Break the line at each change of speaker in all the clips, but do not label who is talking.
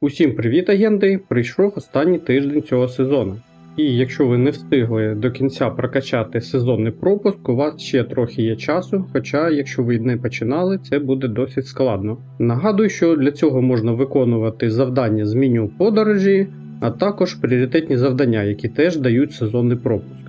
Усім привіт, агенти! Прийшов останній тиждень цього сезону. І якщо ви не встигли до кінця прокачати сезонний пропуск, у вас ще трохи є часу, хоча, якщо ви не починали, це буде досить складно. Нагадую, що для цього можна виконувати завдання з меню подорожі, а також пріоритетні завдання, які теж дають сезонний пропуск.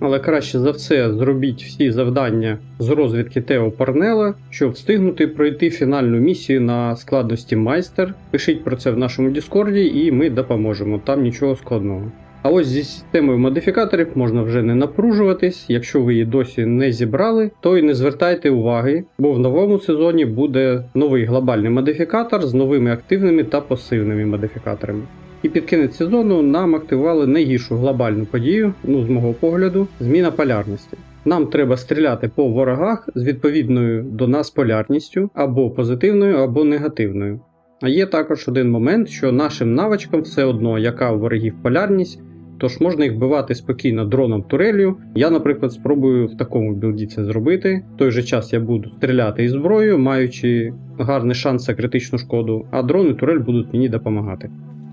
Але краще за все зробіть всі завдання з розвідки Тео Парнела, щоб встигнути пройти фінальну місію на складності майстер. Пишіть про це в нашому Діскорді і ми допоможемо, там нічого складного. А ось зі системою модифікаторів можна вже не напружуватись. Якщо ви її досі не зібрали, то й не звертайте уваги, бо в новому сезоні буде новий глобальний модифікатор з новими активними та пасивними модифікаторами. І під кінець сезону нам активували найгіршу глобальну подію, ну з мого погляду, зміна полярності. Нам треба стріляти по ворогах з відповідною до нас полярністю або позитивною, або негативною. А є також один момент, що нашим навичкам все одно, яка у ворогів полярність, тож можна їх вбивати спокійно дроном турелью. Я, наприклад, спробую в такому білді це зробити. В той же час я буду стріляти із зброєю, маючи гарний шанс на критичну шкоду, а дрон і турель будуть мені допомагати.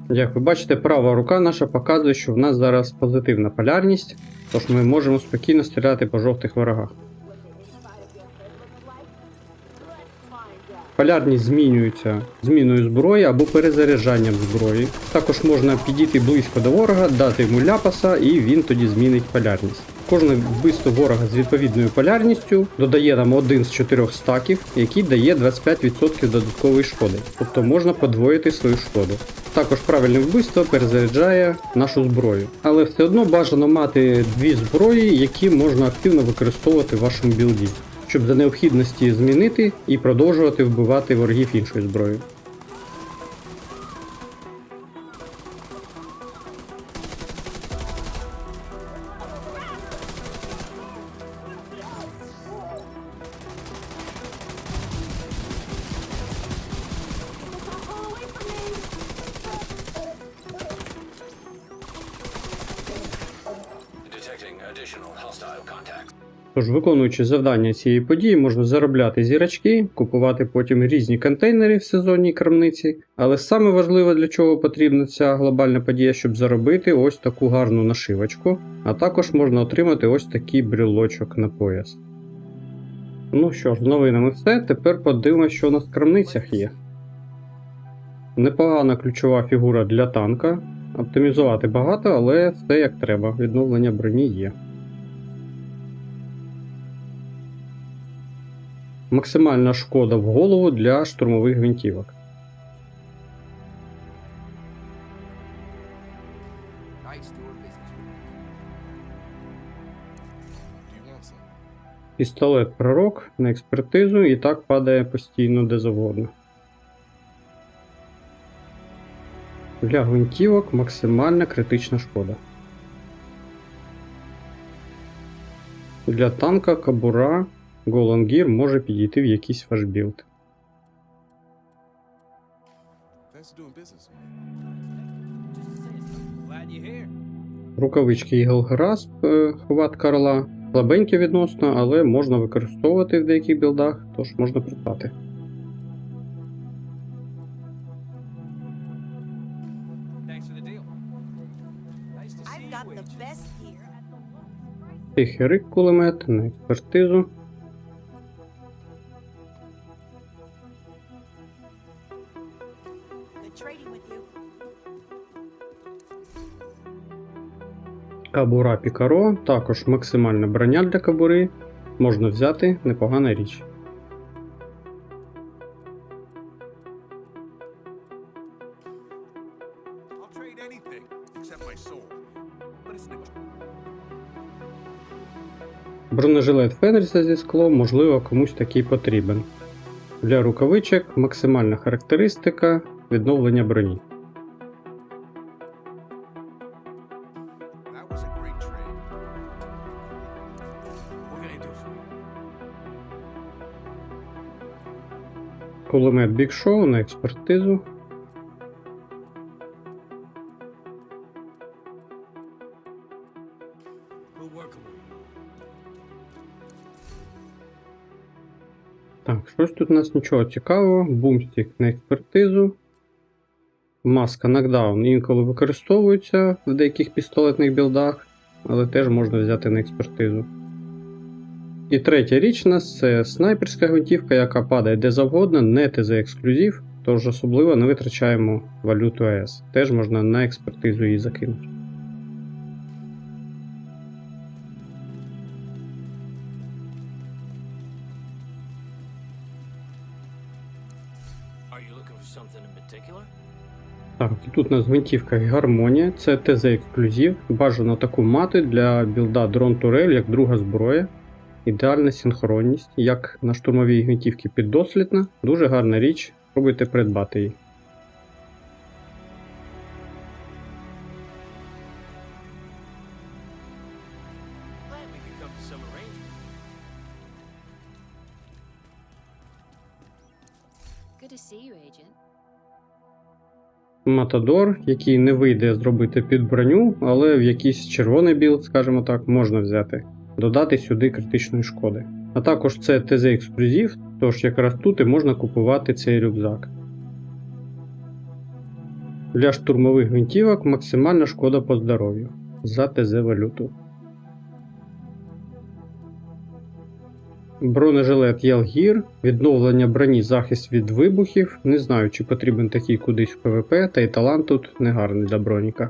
Як ви бачите, права рука наша показує, що в нас зараз позитивна полярність, тож ми можемо спокійно стріляти по жовтих ворогах. Полярність змінюється зміною зброї або перезаряджанням зброї. Також можна підійти близько до ворога, дати йому ляпаса, і він тоді змінить полярність. Кожне вбивство ворога з відповідною полярністю додає нам один з чотирьох стаків, який дає 25% додаткової шкоди, тобто можна подвоїти свою шкоду. Також правильне вбивство перезаряджає нашу зброю, але все одно бажано мати дві зброї, які можна активно використовувати в вашому білді, щоб за необхідності змінити і продовжувати вбивати ворогів іншою зброєю.
Detecting additional hostile contacts.
Тож, виконуючи завдання цієї події, можна заробляти зірочки, купувати потім різні контейнери в сезонній крамниці. Але саме важливе для чого потрібна ця глобальна подія, щоб заробити ось таку гарну нашивочку, а також можна отримати ось такий брілочок на пояс. Ну що ж, з новинами все. Тепер подивимося, що у нас в крамницях є. Непогана ключова фігура для танка. Оптимізувати багато, але все як треба. Відновлення броні є. Максимальна шкода в голову для штурмових гвинтівок. Пістолет пророк на експертизу і так падає постійно де завгодно. Для гвинтівок максимальна критична шкода. Для танка кабура Голангір може підійти в якийсь ваш білд. Рукавички Eagle Grasp, е, хват Карла. Слабенькі відносно, але можна використовувати в деяких білдах, тож можна придбати. Тихий рик кулемет на експертизу. Кабура Пікаро, також максимальна броня для кабури. Можна взяти непогана річ. Бронежилет Фенріса зі склом, можливо, комусь такий потрібен. Для рукавичок максимальна характеристика відновлення броні. Кулемет Big Show на експертизу. Так, щось тут у нас нічого цікавого. Бумстік на експертизу. Маска нокдаун інколи використовується в деяких пістолетних білдах, але теж можна взяти на експертизу. І третя річ у нас це снайперська гвинтівка, яка падає де завгодно, не ТЗ ексклюзив, тож особливо не витрачаємо валюту АЕС. Теж можна на експертизу її закинути. Так, і тут у нас гвинтівка гармонія, це ТЗ ексклюзив. Бажано таку мати для білда дрон турель як друга зброя. Ідеальна синхронність, як на штурмовій гвинтівці піддослідна, дуже гарна річ, пробуйте придбати її. Матадор, який не вийде зробити під броню, але в якийсь червоний білд, скажімо так, можна взяти, додати сюди критичної шкоди. А також це ТЗ ексклюзив, тож якраз тут і можна купувати цей рюкзак. Для штурмових гвинтівок максимальна шкода по здоров'ю за ТЗ валюту. Бронежилет Ялгір, відновлення броні захист від вибухів. Не знаю, чи потрібен такий кудись в ПВП, та й талант тут не гарний для броніка.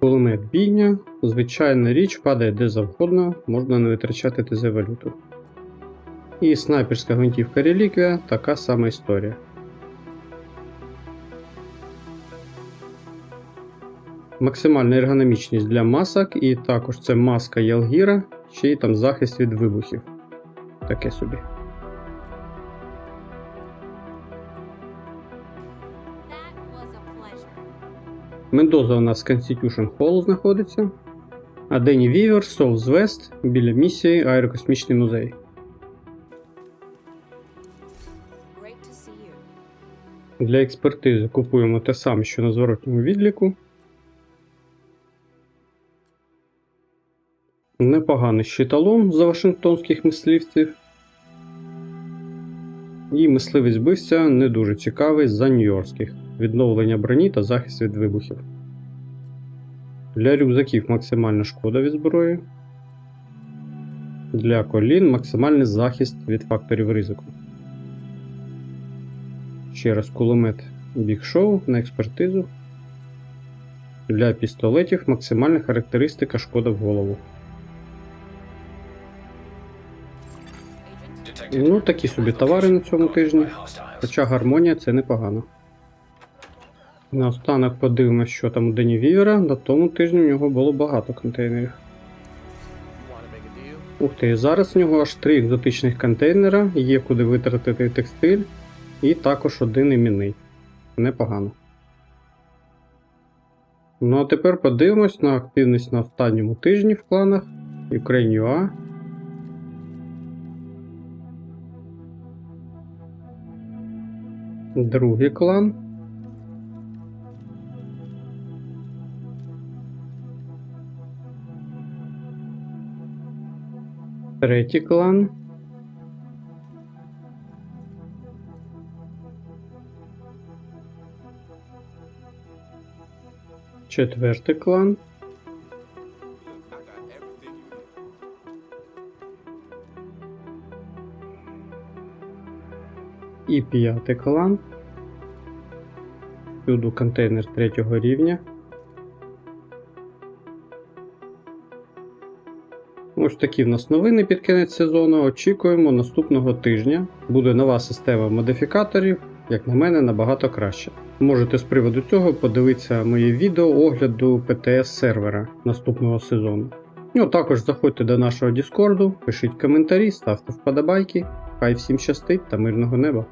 Кулемет бійня, звичайна річ, падає де завгодно, можна не витрачати ТЗ валюту. І снайперська гвинтівка реліквія така сама історія. Максимальна ергономічність для масок, і також це маска Ялгіра, ще й там захист від вибухів. Таке собі. Мендоза у нас Constitution Hall знаходиться, а Дені Вівер Souls West біля місії Аерокосмічний музей. Для експертизи купуємо те саме, що на зворотньому відліку. Непоганий щиталом за вашингтонських мисливців. І мисливець бився не дуже цікавий за нью-йоркських відновлення броні та захист від вибухів. Для рюкзаків максимальна шкода від зброї. Для колін максимальний захист від факторів ризику. Ще раз кулемет Big Show на експертизу. Для пістолетів максимальна характеристика шкода в голову. Ну, такі собі товари на цьому тижні. Хоча гармонія це непогано. Наостанок подивимось, що там у Дені Вівера. На тому тижні в нього було багато контейнерів. Ух ти, зараз в нього аж три екзотичних контейнера, є куди витратити текстиль, і також один іменний. Непогано. Ну а тепер подивимось на активність на останньому тижні в кланах Ukraine.ua. Другий клан. Третій клан. Четвертий клан. І п'ятий клан. Всюду контейнер третього рівня. Ось такі в нас новини під кінець сезону. Очікуємо наступного тижня. Буде нова система модифікаторів, як на мене, набагато краще. Можете з приводу цього подивитися моє відео огляду ПТС сервера наступного сезону. Ну, також заходьте до нашого Діскорду, пишіть коментарі, ставте вподобайки. Хай всім щастить та мирного неба!